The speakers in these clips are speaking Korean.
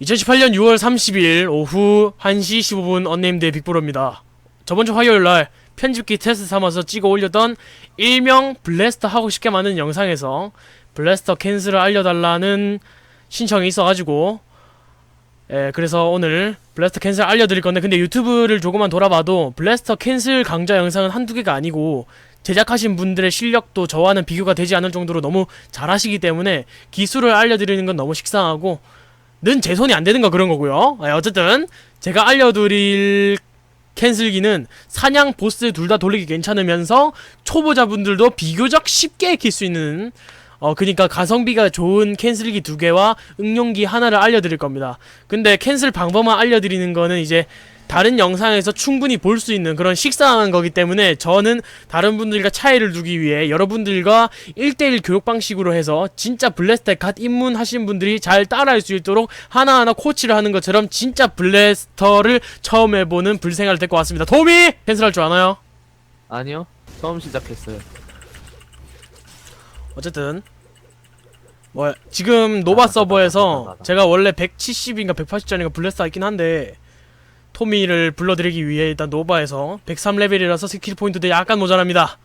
2018년 6월 30일 오후 1시 15분 언네임드의 빅브로입니다. 저번주 화요일날 편집기 테스트 삼아서 찍어 올렸던 일명 블래스터 하고 싶게 만든 영상에서 블래스터 캔슬을 알려달라는 신청이 있어가지고 예, 그래서 오늘 블래스터 캔슬 알려드릴 건데 근데 유튜브를 조금만 돌아봐도 블래스터 캔슬 강좌 영상은 한두 개가 아니고 제작하신 분들의 실력도 저와는 비교가 되지 않을 정도로 너무 잘하시기 때문에 기술을 알려드리는 건 너무 식상하고 는제 손이 안 되는 거 그런 거고요. 예, 어쨌든 제가 알려드릴 캔슬기는 사냥 보스 둘 다 돌리기 괜찮으면서 초보자분들도 비교적 쉽게 익힐 수 있는 어 그니까 가성비가 좋은 캔슬기 두 개와 응용기 하나를 알려드릴 겁니다. 근데 캔슬 방법만 알려드리는 거는 이제 다른 영상에서 충분히 볼 수 있는 그런 식상한 거기 때문에 저는 다른 분들과 차이를 두기 위해 여러분들과 1대1 교육 방식으로 해서 진짜 블래스터 갓 입문하신 분들이 잘 따라할 수 있도록 하나하나 코치를 하는 것처럼 진짜 블래스터를 처음 해보는 불생활을 데리고 왔습니다. 도미! 캔슬할 줄 아나요? 아니요. 처음 시작했어요. 어쨌든 뭐 지금 노바 서버에서 제가 원래 170인가 180짜리가 블래스터 있긴 한데 토미를 불러드리기 위해 일단 노바에서 103레벨이라서 스킬 포인트도 약간 모자랍니다.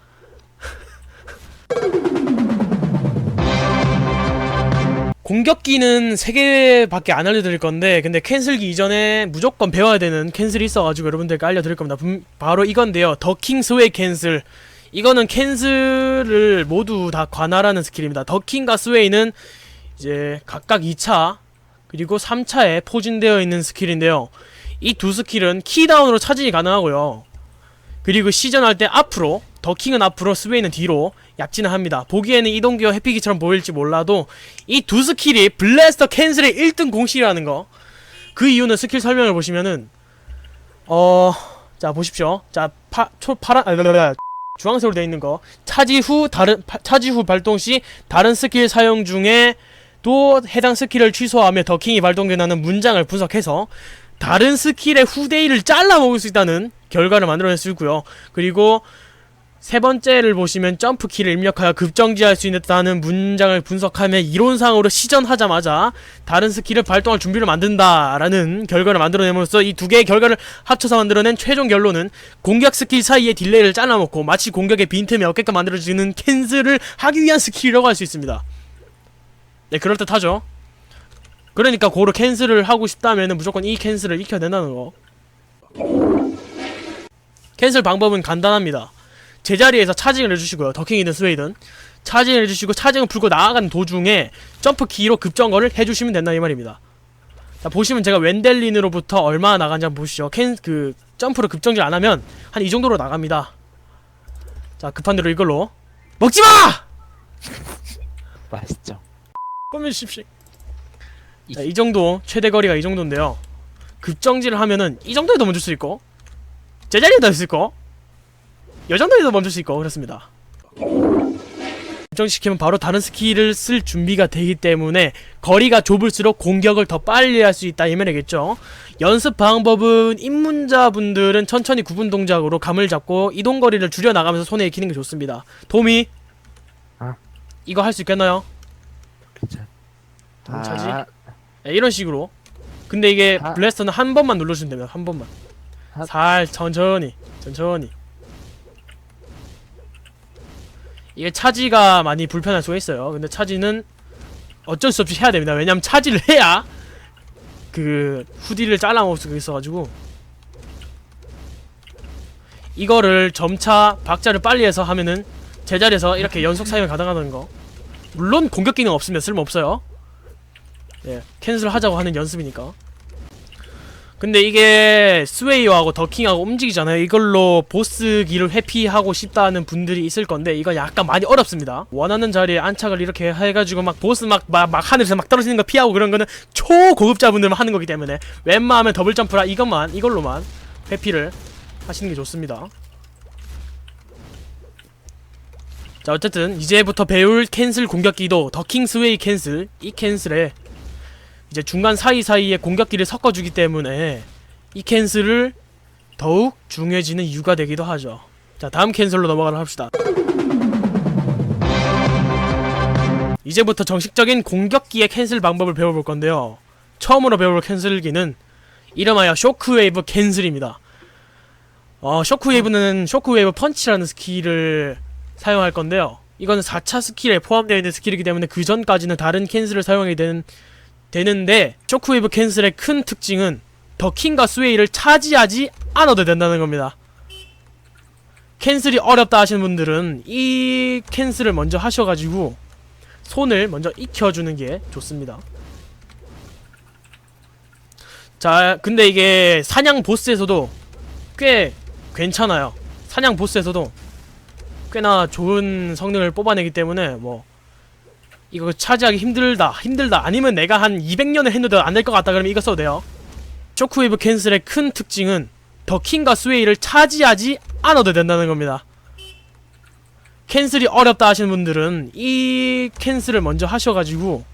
공격기는 3개밖에 안 알려드릴 건데 근데 캔슬기 이전에 무조건 배워야 되는 캔슬이 있어가지고 여러분들께 알려드릴 겁니다. 분- 바로 이건데요. 더킹 스웨이 캔슬 이거는 캔슬을 모두 다 관할하는 스킬입니다. 더킹과 스웨이는 이제 각각 2차 그리고 3차에 포진되어 있는 스킬인데요. 이 두 스킬은 키다운으로 차진이 가능하고요. 그리고 시전할 때 앞으로 더킹은 앞으로 스웨이는 뒤로 약진을 합니다. 보기에는 이동기와 해피기처럼 보일지 몰라도 이 두 스킬이 블래스터 캔슬의 1등 공식이라는 거. 그 이유는 스킬 설명을 보시면은 어, 자 보십시오. 자, 파, 초, 파란, 아. 주황색으로 되어 있는 거. 차지 후 다른 파- 차지 후 발동 시 다른 스킬 사용 중에 또 해당 스킬을 취소하며 더킹이 발동된다는 문장을 분석해서 다른 스킬의 후대위를 잘라 먹을 수 있다는 결과를 만들어낼 수 있고요. 그리고 세 번째를 보시면 점프 키를 입력하여 급정지할 수 있다는 문장을 분석하며 이론상으로 시전하자마자 다른 스킬을 발동할 준비를 만든다라는 결과를 만들어내면서 이 두 개의 결과를 합쳐서 만들어낸 최종 결론은 공격 스킬 사이의 딜레이를 잘라먹고 마치 공격의 빈틈이 없게끔 만들어지는 캔슬을 하기 위한 스킬이라고 할 수 있습니다. 네, 그럴듯하죠. 그러니까 고로 캔슬을 하고 싶다면 무조건 이 캔슬을 익혀야 된다는 거. 캔슬 방법은 간단합니다. 제자리에서 차징을 해주시고요. 더킹이든 스웨이든 차징을 해주시고 차징을 풀고 나아가는 도중에 점프 키로 급정거를 해주시면 된다 이 말입니다. 자 보시면 제가 웬델린으로부터 얼마나 나간지 한번 보시죠. 캔 그 점프로 급정지 안 하면 한 이 정도로 나갑니다. 자 급한 대로 이걸로 먹지 마! 맛있죠. 꺼내주십시오. 자, 이 정도 최대 거리가 이 정도인데요. 급정지를 하면은 이 정도에도 멈출 수 있고 제자리에도 있을 거, 요 정도에도 멈출 수 있고 그렇습니다. 급정시키면 바로 다른 스킬을 쓸 준비가 되기 때문에 거리가 좁을수록 공격을 더 빨리 할 수 있다 이 말이겠죠. 연습 방법은 입문자분들은 천천히 구분 동작으로 감을 잡고 이동 거리를 줄여 나가면서 손에 익히는 게 좋습니다. 도미, 아. 이거 할 수 있겠나요? 괜찮. 음, 차지? 아, 네, 이런 식으로. 근데 이게 아. 블래스터는 한 번만 눌러주면 됩니다. 한 번만. 아. 살 천천히, 천천히. 이게 차지가 많이 불편할 수가 있어요. 근데 차지는 어쩔 수 없이 해야 됩니다. 왜냐면 차지를 해야 그 후디를 잘라먹을 수가 있어가지고 이거를 점차 박자를 빨리 해서 하면은 제자리에서 이렇게 연속 사용이 가능하다는 거. 물론 공격 기능 없으면 쓸모 없어요. 예, 캔슬 하자고 하는 연습이니까. 근데 이게 스웨이어하고 더킹하고 움직이잖아요. 이걸로 보스기를 회피하고 싶다는 분들이 있을 건데 이건 약간 많이 어렵습니다. 원하는 자리에 안착을 이렇게 해가지고 막 보스 막, 막, 막 하늘에서 막 떨어지는 거 피하고 그런 거는 초고급자분들만 하는 거기 때문에 웬만하면 더블 점프라 이것만 이걸로만 회피를 하시는 게 좋습니다. 자 어쨌든 이제부터 배울 캔슬 공격기도 더킹 스웨이 캔슬 이 캔슬에 이제 중간 사이사이에 공격기를 섞어주기 때문에 이 캔슬을 더욱 중요해지는 이유가 되기도 하죠. 자, 다음 캔슬로 넘어가도록 합시다. 이제부터 정식적인 공격기의 캔슬 방법을 배워볼 건데요. 처음으로 배울 캔슬기는 이름하여 쇼크웨이브 캔슬입니다. 어, 쇼크웨이브는 쇼크웨이브 펀치라는 스킬을 사용할 건데요. 이거는 4차 스킬에 포함되어 있는 스킬이기 때문에 그 전까지는 다른 캔슬을 사용하게 되는, 되는데 쇼크웨이브 캔슬의 큰 특징은 더 킹과 스웨이를 차지하지 않아도 된다는 겁니다. 캔슬이 어렵다 하시는 분들은 이 캔슬을 먼저 하셔가지고 손을 먼저 익혀주는 게 좋습니다. 자, 근데 이게 사냥 보스에서도 꽤 괜찮아요. 사냥 보스에서도 꽤나 좋은 성능을 뽑아내기 때문에 뭐 이거 차지하기 힘들다, 힘들다 아니면 내가 한 200년을 했는데 안될 것 같다 그러면 이거 써도 돼요. 쇼크웨이브 캔슬의 큰 특징은 더 킹과 스웨이를 차지하지 않아도 된다는 겁니다. 캔슬이 어렵다 하시는 분들은 이 캔슬을 먼저 하셔가지고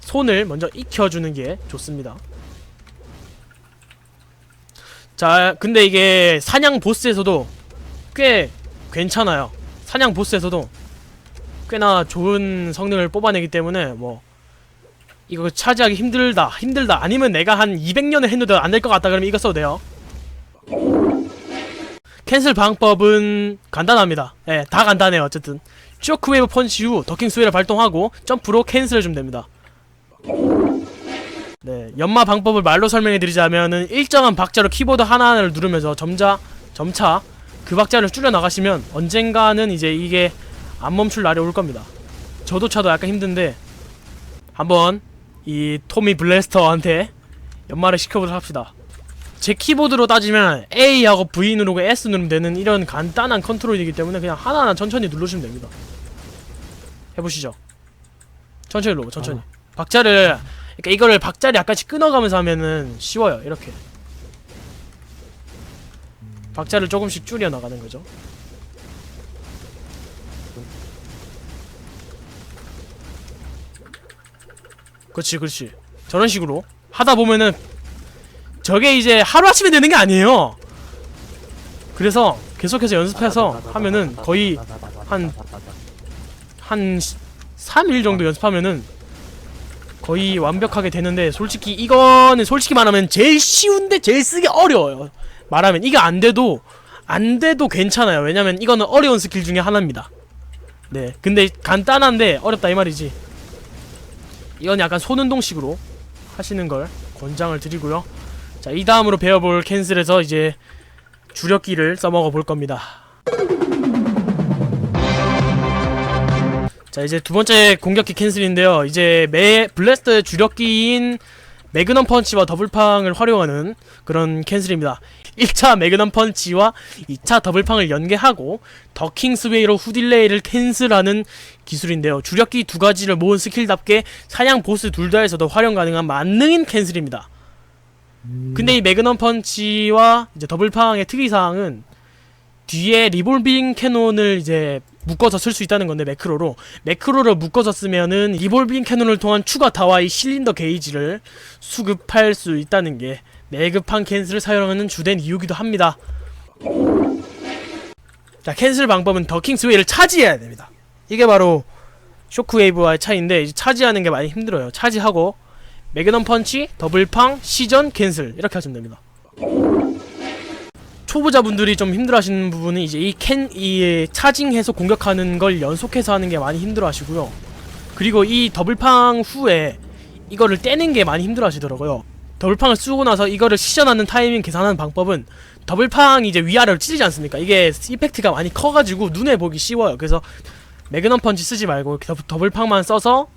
손을 먼저 익혀주는 게 좋습니다. 자, 근데 이게 사냥 보스에서도 꽤 괜찮아요. 사냥 보스에서도 꽤나 좋은 성능을 뽑아내기 때문에 뭐 이거 차지하기 힘들다, 힘들다 아니면 내가 한 200년을 했는데 안될 것 같다 그러면 이거 써도 돼요. 캔슬 방법은 간단합니다. 예, 다 간단해요. 어쨌든 쇼크웨이브 펀치 후 더킹 스웨이를 발동하고 점프로 캔슬해 주면 됩니다. 네, 연마 방법을 말로 설명해 드리자면은 일정한 박자로 키보드 하나하나를 누르면서 점자 점차 그 박자를 줄여 나가시면 언젠가는 이제 이게 안 멈출 날이 올 겁니다. 저도 차도 약간 힘든데 한번 이 토미 블래스터한테 연마를 시켜보도록 합시다. 제 키보드로 따지면 A하고 V 누르고 S 누르면 되는 이런 간단한 컨트롤이기 때문에 그냥 하나하나 천천히 누르시면 됩니다. 해보시죠. 천천히 눌러, 천천히. 박자를, 그러니까 이거를 박자를 약간씩 끊어가면서 하면은 쉬워요. 이렇게. 박자를 조금씩 줄여 나가는 거죠. 그렇지, 그렇지. 저런 식으로 하다 보면은 저게 이제 하루아침에 되는 게 아니에요. 그래서 계속해서 연습해서 하면은 거의 한- 한 3일 정도 연습하면은 거의 완벽하게 되는데 솔직히 이거는 솔직히 말하면 제일 쉬운데 제일 쓰기 어려워요. 말하면 이게 안 돼도 안 돼도 괜찮아요. 왜냐면 이거는 어려운 스킬 중에 하나입니다. 네. 근데 간단한데 어렵다 이 말이지. 이건 약간 손운동식으로 하시는 걸 권장을 드리고요. 자, 이 다음으로 배워볼 캔슬에서 이제 주력기를 써먹어 볼 겁니다. 자, 이제 두 번째 공격기 캔슬인데요. 이제 매 블래스트 주력기인 매그넘 펀치와 더블팡을 활용하는 그런 캔슬입니다. 1차 매그넘 펀치와 2차 더블팡을 연계하고 더킹 스웨이로 후딜레이를 캔슬하는 기술인데요. 주력기 두 가지를 모은 스킬답게 사냥 보스 둘 다에서도 활용 가능한 만능인 캔슬입니다. 근데 이 매그넘 펀치와 이제 더블팡의 특이사항은 뒤에 리볼빙 캐논을 이제 묶어서 쓸 수 있다는 건데 매크로로 매크로를 묶어서 쓰면은 리볼빙 캐논을 통한 추가 다와의 실린더 게이지를 수급할 수 있다는 게 매급한 캔슬을 사용하는 주된 이유기도 합니다. 자 캔슬 방법은 더킹 스웨이를 차지해야 됩니다. 이게 바로 쇼크웨이브와의 차이인데 차지하는 게 많이 힘들어요. 차지하고 매그넘 펀치, 더블팡, 시전, 캔슬 이렇게 하시면 됩니다. 초보자분들이 좀 힘들어하시는 부분은 이제 이 캔, 이 차징해서 공격하는 걸 연속해서 하는 게 많이 힘들어하시고요. 그리고 이 더블팡 후에 이거를 떼는 게 많이 힘들어하시더라고요. 더블팡을 쓰고 나서 이거를 시전하는 타이밍 계산하는 방법은 더블팡이 이제 위아래로 찌르지 않습니까? 이게 이펙트가 많이 커가지고 눈에 보기 쉬워요. 그래서 매그넘 펀치 쓰지 말고 더- 더블팡만 써서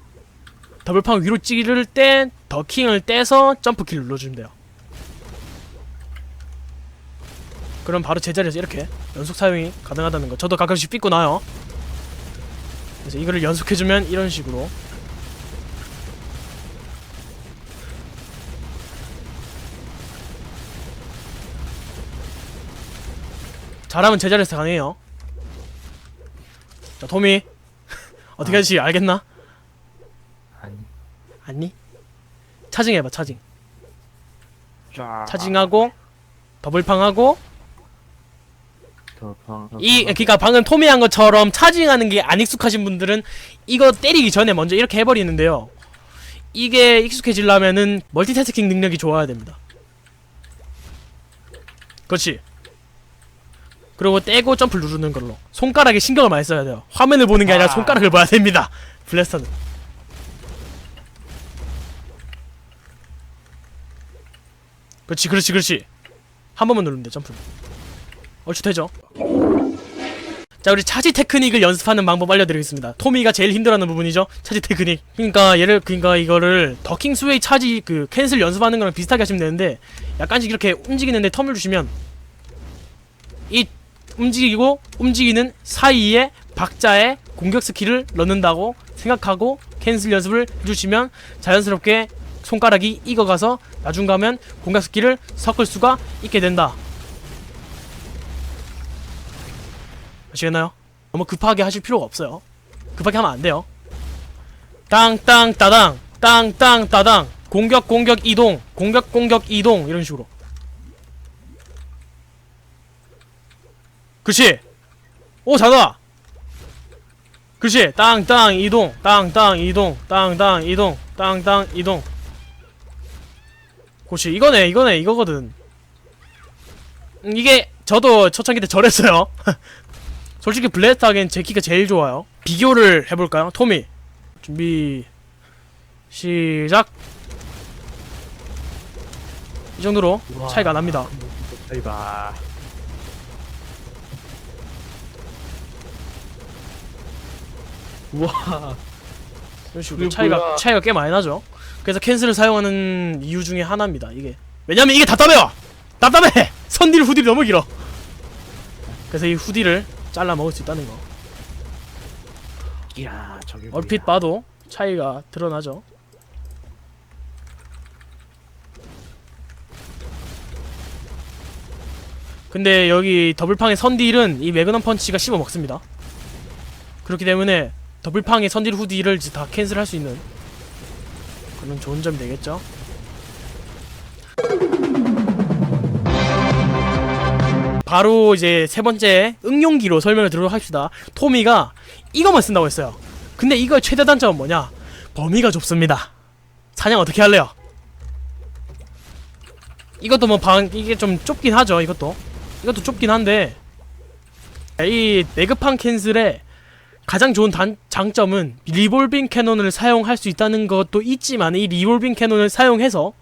더블팡 위로 찌를 때 더킹을 떼서 점프키를 눌러주면 돼요. 그럼 바로 제자리에서 이렇게 연속 사용이 가능하다는 거. 저도 가끔씩 삐고 나요. 그래서 이거를 연속해주면 이런 식으로 잘하면 제자리에서 가능해요. 자, 토미 어떻게 하지 알겠나? 아니. 아니? 차징해봐 차징. 쫙. 차징하고 더블팡하고 더 방- 더이 방- 그러니까 방금 토미 한 것처럼 차징하는 게 안 익숙하신 분들은 이거 때리기 전에 먼저 이렇게 해버리는데요. 이게 익숙해지려면은 멀티태스킹 능력이 좋아야 됩니다. 그렇지. 그리고 떼고 점프를 누르는 걸로 손가락에 신경을 많이 써야 돼요. 화면을 보는 게 아니라 아. 손가락을 봐야 됩니다. 블래스터는. 그렇지, 그렇지, 그렇지. 한 번만 누르면 돼 점프. 얼추 되죠. 자 우리 차지 테크닉을 연습하는 방법 알려드리겠습니다. 토미가 제일 힘들어하는 부분이죠. 차지 테크닉. 그러니까 얘를 그러니까 이거를 더킹 스웨이 차지 그 캔슬 연습하는 거랑 비슷하게 하시면 되는데 약간씩 이렇게 움직이는데 텀을 주시면 이 움직이고 움직이는 사이에 박자에 공격 스킬을 넣는다고 생각하고 캔슬 연습을 해주시면 자연스럽게 손가락이 익어가서 나중 가면 공격 스킬을 섞을 수가 있게 된다. 아시겠나요? 너무 급하게 하실 필요가 없어요. 급하게 하면 안 돼요. 땅땅 따당 땅땅 따당 공격 공격 이동 공격 공격 이동 이런 식으로. 그렇지. 오 잘다. 그렇지. 땅땅 이동 땅땅 이동 땅땅 이동 땅땅 이동. 그렇지 이거네 이거네 이거거든. 음, 이게 저도 초창기 때 저랬어요. 솔직히 하기엔 제 키가 제일 좋아요. 비교를 해볼까요? 토미. 준비. 시작. 이 정도로 우와. 차이가 납니다. 이봐. 우와. 이런 식으로 차이가 뭐야? 차이가 꽤 많이 나죠. 그래서 캔슬을 사용하는 이유 중에 하나입니다. 이게 왜냐면 이게 답답해요. 답답해. 선딜 후딜이 너무 길어. 그래서 이 후딜을 잘라 먹을 수 있다는 거. 이야, 저게 얼핏. 봐도 차이가 드러나죠. 근데 여기 더블팡의 선딜은 이 매그넘 펀치가 씹어 먹습니다. 그렇기 때문에 더블팡의 선딜 후딜을 다 캔슬할 수 있는 그런 좋은 점이 되겠죠. 바로 이제 세 번째 응용기로 설명을 드리도록 합시다. 토미가 이거만 쓴다고 했어요. 근데 이거 최대 단점은 뭐냐? 범위가 좁습니다. 사냥 어떻게 할래요? 이것도 뭐 방 이게 좀 좁긴 하죠. 이것도 이것도 좁긴 한데 이 매그판 캔슬의 가장 좋은 단, 장점은 리볼빙 캐논을 사용할 수 있다는 것도 있지만 이 리볼빙 캐논을 사용해서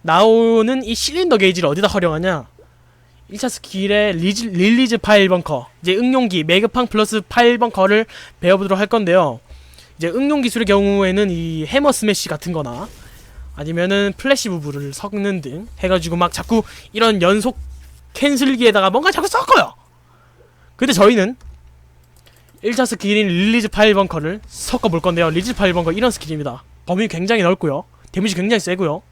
나오는 이 실린더 게이지를 어디다 활용하냐? 1차 스킬의 리즈, 릴리즈 파일 벙커. 이제 응용기 매그팡 플러스 파일 벙커를 배워보도록 할 건데요. 이제 응용 기술의 경우에는 이 해머 스매시 같은 거나 아니면은 플래시 부부를 섞는 등 해가지고 막 자꾸 이런 연속 캔슬기에다가 뭔가 자꾸 섞어요. 근데 저희는 1차 스킬인 릴리즈 파일 벙커를 섞어볼 건데요. 릴리즈 파일 벙커 이런 스킬입니다. 범위 굉장히 넓고요. 데미지 굉장히 세고요.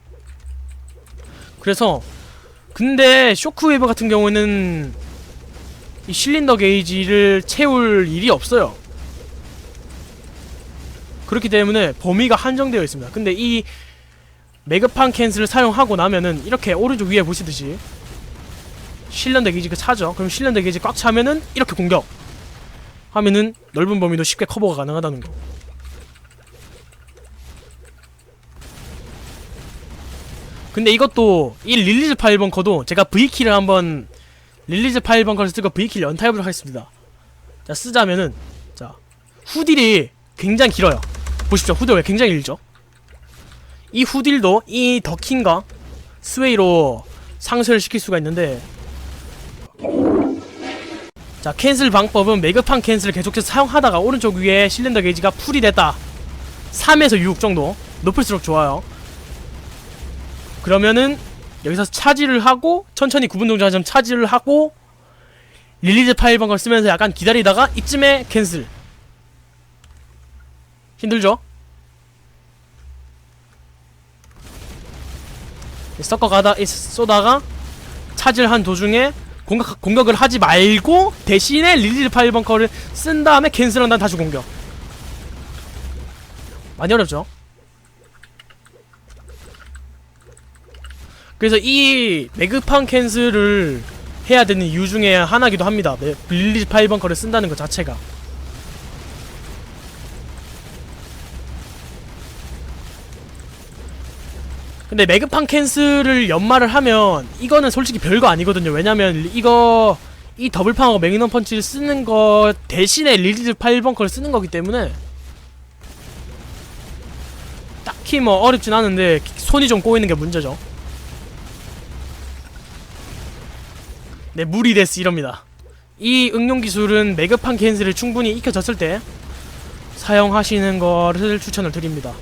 그래서 근데 쇼크웨이브 같은 경우에는 이 실린더 게이지를 채울 일이 없어요. 그렇기 때문에 범위가 한정되어 있습니다. 근데 이 매그판 캔슬을 사용하고 나면은 이렇게 오른쪽 위에 보시듯이 실린더 게이지가 차죠. 그럼 실린더 게이지 꽉 차면은 이렇게 공격 하면은 넓은 범위도 쉽게 커버가 가능하다는 거. 근데 이것도 이 릴리즈 파일 벙커도 제가 V키를 한번 릴리즈 파일 벙커를 쓰고 V키를 연타해보도록 하겠습니다. 자 쓰자면은 자 후딜이 굉장히 길어요. 보십시오. 후딜 굉장히 길죠? 이 후딜도 이 더킹과 스웨이로 상쇄를 시킬 수가 있는데 자 캔슬 방법은 매그판 캔슬을 계속해서 사용하다가 오른쪽 위에 실린더 게이지가 풀이 됐다. 3에서 6 정도 높을수록 좋아요 그러면은 여기서 차지를 하고 천천히 구분 동작을 좀 차지를 하고 릴리즈 파일 방을 쓰면서 약간 기다리다가 이쯤에 캔슬 힘들죠? 섞어 가다 이- 쏘다가 차지를 한 도중에 공격, 공격을 하지 말고 대신에 릴리즈 파일 벙커를 쓴 다음에 캔슬한 다음 다시 공격 많이 어렵죠? 그래서 이 매그판 캔슬을 해야 되는 이유 중에 하나기도 합니다. 매- 릴리즈 파일 벙커를 쓴다는 것 자체가. 근데 매그판 캔슬을 연말을 하면 이거는 솔직히 별거 아니거든요. 왜냐면 이거 이 더블팡하고 매그넘 펀치를 쓰는 거 대신에 릴리즈 8벙커를 쓰는 거기 때문에 딱히 뭐 어렵진 않은데 손이 좀 꼬이는 게 문제죠. 네, 무리데스 이럽니다. 이 응용 기술은 매그판 캔슬을 충분히 익혀졌을 때 사용하시는 거를 추천을 드립니다.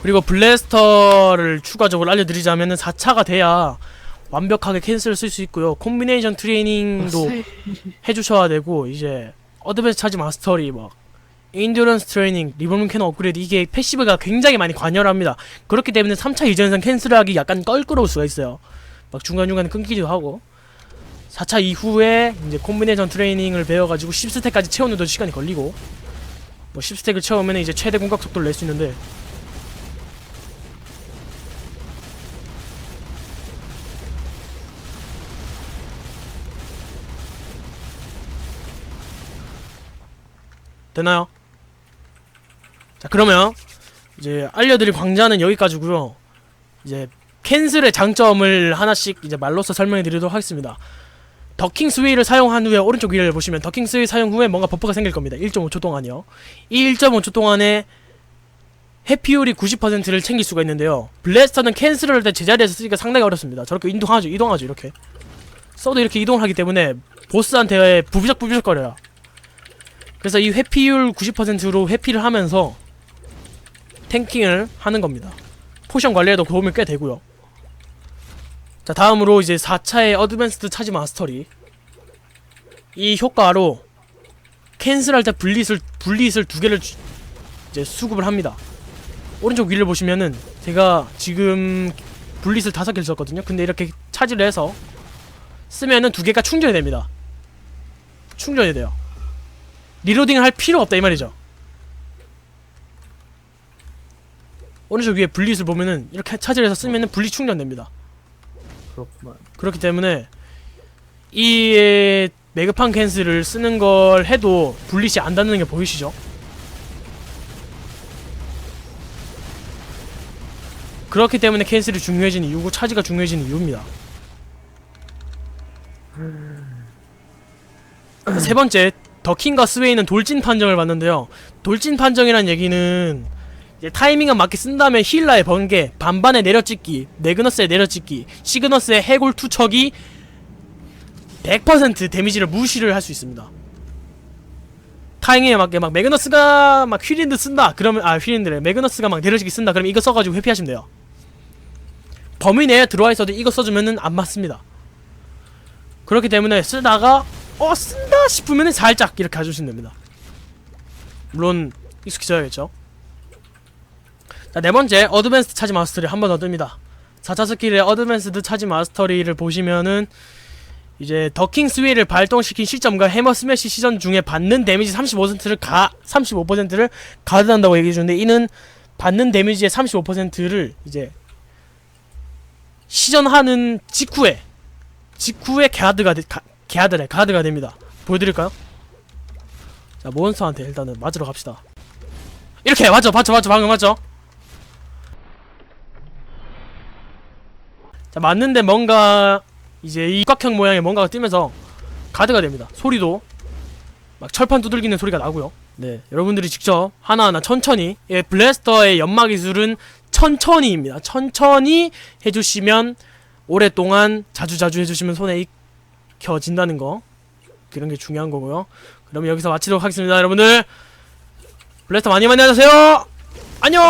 그리고 블래스터를 추가적으로 알려드리자면 4차가 돼야 완벽하게 캔슬을 쓸 수 있고요. 콤비네이션 트레이닝도 해주셔야 되고 이제 어드밴스 차지 마스터리 막 인듀런스 트레이닝, 리볼빙 캐논 업그레이드 이게 패시브가 굉장히 많이 관여를 합니다. 그렇기 때문에 3차 이전에선 캔슬하기 약간 껄끄러울 수가 있어요. 막 중간중간에 끊기기도 하고 4차 이후에 이제 콤비네이션 트레이닝을 배워가지고 10스택까지 채우는데도 시간이 걸리고 뭐 10스택을 채우면 이제 최대 공각 속도를 낼 수 있는데 되나요? 자 그러면 이제 알려드릴 광자는 여기까지고요. 이제 캔슬의 장점을 하나씩 이제 말로써 설명해 드리도록 하겠습니다. 더킹 스웨이를 사용한 후에 오른쪽 위를 보시면 더킹 스웨이 사용 후에 뭔가 버프가 생길 겁니다. 1.5초 동안이요. 이 1.5초 동안에 해피율이 90%를 챙길 수가 있는데요. 블래스터는 캔슬을 할 때 제자리에서 쓰기가 상당히 어렵습니다. 저렇게 이동하죠 이동하죠 이렇게. 써도 이렇게 이동을 하기 때문에 보스한테 부비적부비적 거려요. 그래서 이 회피율 90%로 회피를 하면서 탱킹을 하는 겁니다. 포션 관리에도 도움이 꽤 되고요. 자 다음으로 이제 4차의 어드밴스드 차지 마스터리 이 효과로 캔슬할 때 분릿을 분릿을 두 개를 주- 이제 수급을 합니다. 오른쪽 위를 보시면은 제가 지금 분릿을 다섯 개를 썼거든요. 근데 이렇게 차지를 해서 쓰면은 두 개가 충전이 됩니다. 충전이 돼요. 리로딩을 할 필요가 없다 이 말이죠. 오른쪽 위에 분릿을 보면은 이렇게 차지를 해서 쓰면은 분릿 충전됩니다. 그렇구만. 그렇기 때문에 이 매그판 캔슬을 쓰는 걸 해도 분릿이 안 닿는 게 보이시죠? 그렇기 때문에 캔슬이 중요해진 이유고 차지가 중요해진 이유입니다. 세 번째, 더킹과 스웨이는 돌진 판정을 받는데요. 돌진 판정이란 얘기는 이제 타이밍에 맞게 쓴다면 힐라의 번개, 반반의 내려찍기, 네그너스의 내려찍기, 시그너스의 해골 투척이 100% 데미지를 무시를 할 수 있습니다. 타이밍에 맞게 막 매그너스가 막 휘린드 쓴다. 그러면 아 휘린드래. 매그너스가 막 내려찍기 쓴다. 그러면 이거 써가지고 회피하시면 돼요. 범위 내에 들어와 있어도 이거 써주면은 안 맞습니다. 그렇기 때문에 쓰다가 어 쓴다 싶으면은 살짝 이렇게 해주시면 됩니다. 물론 익숙해져야겠죠. 자, 네 번째 어드밴스드 차지 마스터리 한 번 더 뜹니다. 4차 스킬의 어드밴스드 차지 마스터리를 보시면은 이제 더킹 스웨이를 발동시킨 시점과 해머 스매시 시전 중에 받는 데미지 35%를 가 35%를 가드한다고 얘기해 주는데 이는 받는 데미지의 35%를 이제 시전하는 직후에 직후에 가드가 되, 가, 가드래 가드가 됩니다. 보여드릴까요? 자 몬스터한테 일단은 맞으러 갑시다. 이렇게 맞죠 맞죠 맞죠 방금 맞죠? 자 맞는데 뭔가 이제 이 육각형 모양의 뭔가가 뜨면서 가드가 됩니다. 소리도 막 철판 두들기는 소리가 나고요. 네, 여러분들이 직접 하나하나 천천히 예, 블래스터의 연마 기술은 천천히입니다. 천천히 해주시면 오랫동안 자주자주 해주시면 손에 익혀진다는 거 그런 게 중요한 거고요. 그럼 여기서 마치도록 하겠습니다, 여러분들. 블래스터 많이 많이 하세요. 안녕.